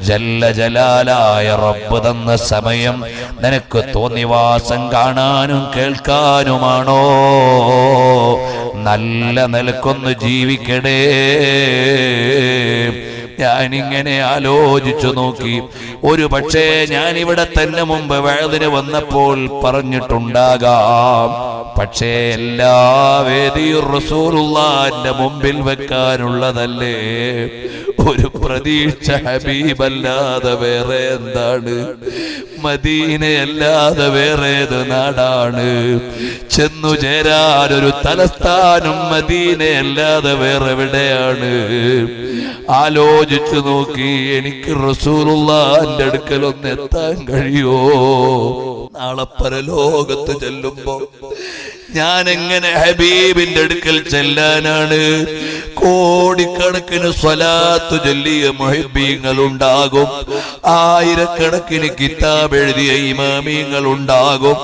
ജല്ല ജലാലായ റബ്ബ് തന്ന സമയം നിനക്ക് തോന്നിവാസം കാണാനും കേൾക്കാനുമാണോ? നല്ല നിലക്കൊന്ന് ജീവിക്കടേ ഞാനിങ്ങനെ ആലോചിച്ചു നോക്കി. ഒരു പക്ഷേ ഞാനിവിടെ തന്നെ മുമ്പ് വേദന വന്നപ്പോൾ പറഞ്ഞിട്ടുണ്ടാകാം. പക്ഷേ എല്ലാ വേദിയും റസൂലുള്ളാന്റെ മുമ്പിൽ വെക്കാനുള്ളതല്ലേ? ഒരു പ്രതീക്ഷ ഹബീബല്ലാതെ വേറെ എന്താണ്? മദീനയല്ലാതെ വേറെ ഏത് നാടാണ്? ചെന്നു ചേരാൻ ഒരു തലസ്ഥാനം മദീനയല്ലാതെ വേറെ എവിടെയാണ്? ആലോചിച്ചു നോക്കി എനിക്ക് റസൂലുള്ളാന്റെ അടുക്കൽ ഒന്ന് എത്താൻ കഴിയോ നാളെ പരലോകത്ത് ചെല്ലുമ്പോ ഞാൻ എങ്ങനെ ഹബീബിന്റെ അടുക്കൽ ചെല്ലാനാണ്? കോടിക്കണക്കിന് സ്വലാത്തു ചൊല്ലിയ മൊഹിബീങ്ങൾ ഉണ്ടാകും ആയിരക്കണക്കിന് കിതാബ് എഴുതിയ ഇമാമീങ്ങൾ ഉണ്ടാകും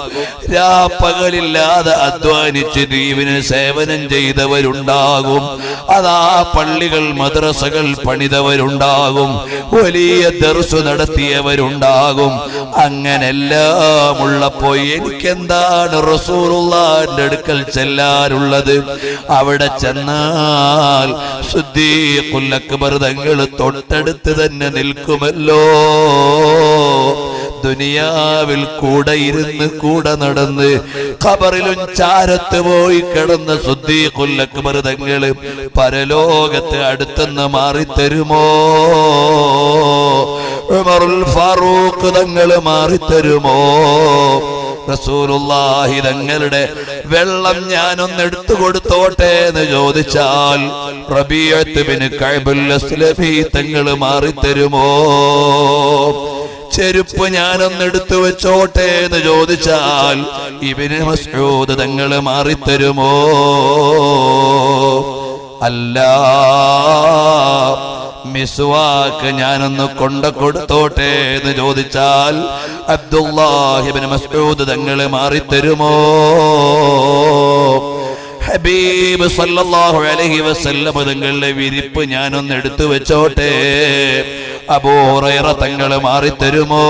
രാപ്പകലില്ലാതെ അധ്വാനിച്ച് ദീപിന് സേവനം ചെയ്തവരുണ്ടാകും. അതാ പള്ളികൾ മദ്രസകൾ പണിതവരുണ്ടാകും. വലിയ ദർസു നടത്തിയവരുണ്ടാകും. അങ്ങനെല്ലാം ഉള്ളപ്പോ എനിക്കെന്താണ് റസൂറുള്ളാന്റെ അടുക്കൽ ചെല്ലാറുള്ളത് അവിടെ ചെന്നാൽ ശുദ്ധീകുല്ലക്ബർ തങ്ങൾ തൊട്ടടുത്ത് തന്നെ നിൽക്കുമല്ലോ. ദുനിയാവിൽ കൂടെ ഇരുന്ന് കൂടെ നടന്ന് ഖബറിലും ചാരത്ത് പോയി കിടന്ന ശുദ്ധീകുല്ലക്ബർ തങ്ങൾ പരലോകത്ത് അടുത്തെന്ന് മാറിത്തരുമോ? ഉമറുൽ ഫാറൂഖ് തങ്ങൾ മാറിത്തരുമോ? റസൂലുള്ളാഹി തങ്ങളുടെ വെള്ളം ഞാനൊന്ന് എടുത്തു കൊടുത്തോട്ടെ എന്ന് ചോദിച്ചാൽ റബീഅത്ത് കൈബുല്ലസ്ലഫി തങ്ങൾ മാറിത്തരുമോ? ചെരുപ്പ് ഞാനൊന്ന് എടുത്തു വെച്ചോട്ടെ എന്ന് ചോദിച്ചാൽ ഇബിന് മസ്ഊദ് തങ്ങൾ മാറിത്തരുമോ? അല്ല മിസ്വാക്ക് ഞാനൊന്ന് കൊണ്ട കൊടുത്തോട്ടെ എന്ന് ചോദിച്ചാൽ അബ്ദുല്ലാഹിബിൻ മസ്ഊദ് തങ്ങളെ മാറിത്തരുമോ? ഹബീബ് സല്ലല്ലാഹു അലൈഹി വസല്ലം തങ്ങളുടെ വിരിപ്പ് ഞാനൊന്ന് എടുത്തു വെച്ചോട്ടെ. അബൂറൈറ തങ്ങളെ മാറിത്തരുമോ?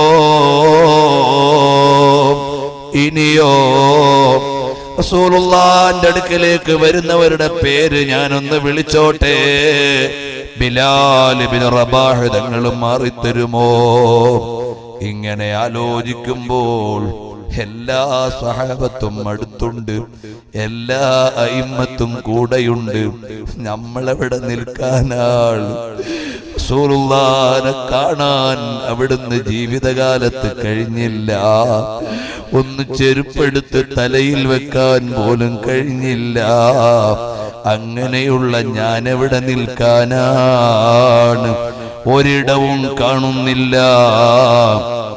ഇനിയോ റസൂലുള്ളാന്റെ അടുക്കലേക്ക് വരുന്നവരുടെ പേര് ഞാനൊന്ന് വിളിച്ചോട്ടെ. ബിലാൽ ഇബ്നു റബാഹ് തങ്ങൾ മാറിത്തരുമോ? ഇങ്ങനെ ആലോചിക്കുമ്പോൾ എല്ലാ സഹാബത്തും അടുത്തുണ്ട് എല്ലാ അയിമത്തും കൂടെയുണ്ട്. നമ്മളെവിടെ നിൽക്കാനാൾ? റസൂലുള്ളാനെ കാണാൻ അവിടുന്ന് ജീവിതകാലത്ത് കഴിഞ്ഞില്ല. ഒന്ന് ചെരുപ്പെടുത്ത് തലയിൽ വെക്കാൻ പോലും കഴിഞ്ഞില്ല. അങ്ങനെയുള്ള ഞാൻ എവിടെ നിൽക്കാനാണ്? ഒരിടവും കാണുന്നില്ല.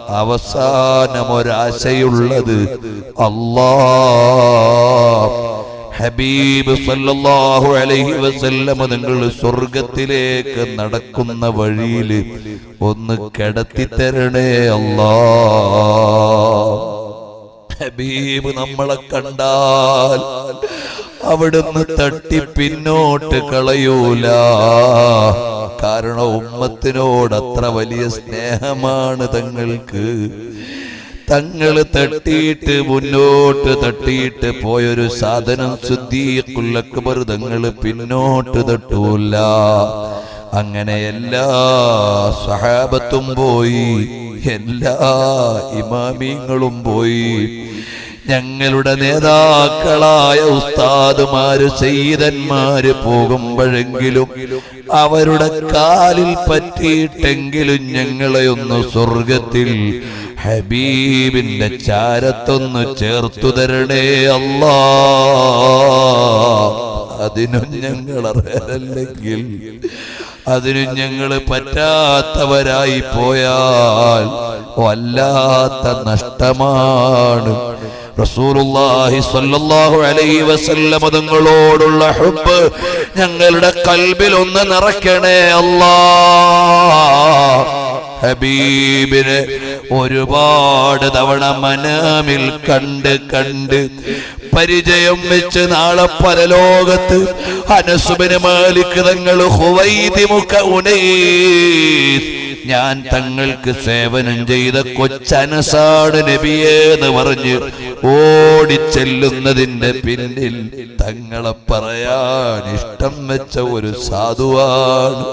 അവസാനം ഒരാശയുള്ളത് അല്ലാ. ഹബീബ് സല്ലല്ലാഹു അലൈഹി വസല്ലമ നിങ്ങൾ സ്വർഗത്തിലേക്ക് നടക്കുന്ന വഴിയിൽ ഒന്ന് കിടത്തി തരണേ അല്ലാ. ഹബീബ് നമ്മളെ കണ്ടാൽ അവിടുന്ന് തട്ടി പിന്നോട്ട് കളയൂല. കാരണം ഉമ്മത്തിനോട് അത്ര വലിയ സ്നേഹമാണ് തങ്ങൾക്ക്. തങ്ങൾ തട്ടിയിട്ട് മുന്നോട്ട് തട്ടിയിട്ട് പോയൊരു സാധനം ശുദ്ധീക്കുള്ളക്ബർ തങ്ങൾ പിന്നോട്ട് തട്ടൂല. അങ്ങനെ എല്ലാ സഹാബത്തും പോയി എല്ലാ ഇമാമിങ്ങളും പോയി. ഞങ്ങളുടെ നേതാക്കളായ ഉസ്താദുമാര് ചെയ്തന്മാര് പോകുമ്പോഴെങ്കിലും അവരുടെ കാലിൽ പറ്റിയിട്ടെങ്കിലും ഞങ്ങളെ ഒന്ന് സ്വർഗത്തിൽ ഹബീബിന്റെ ചാരത്തൊന്ന് ചേർത്തു തരണേ അല്ലാ. അതിനും ഞങ്ങൾ അർഹരല്ലെങ്കിൽ അതിനും ഞങ്ങൾ പറ്റാത്തവരായി പോയാൽ വല്ലാത്ത നഷ്ടമാണ്. റസൂലുള്ളാഹി സ്വല്ലല്ലാഹു അലൈഹി തങ്ങളോടുള്ള ഹുബ് ഞങ്ങളുടെ കൽബിൽ ഒന്ന് നിറയ്ക്കണേ അല്ലാ ഹബീബിനെ ഒരുപാട് തവണ മനാമിൽ കണ്ട് കണ്ട് പരിചയം വെച്ച് നാളെ പരലോകത്ത് അനസുബിന് മാലിക് തങ്ങൾ ഞാൻ തങ്ങൾക്ക് സേവനം ചെയ്ത കൊച്ചനസാട് നബിയേന്ന് പറഞ്ഞ് ഓടിച്ചെല്ലുന്നതിന്റെ പിന്നിൽ തങ്ങളെ പറയാൻ ഇഷ്ടം വെച്ച ഒരു സാധുവാണ്.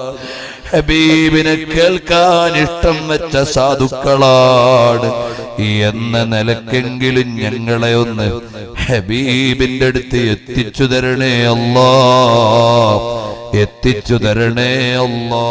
ഹബീബിനെ കേൾക്കാൻ ഇഷ്ടം വെച്ച സാധുക്കളാണ്. എന്ന നിലക്കെങ്കിലും ഞങ്ങളെ ഒന്ന് ഹബീബിന്റെ അടുത്ത് എത്തിച്ചു തരണേ അല്ലാ എത്തിച്ചു തരണേ അല്ലാ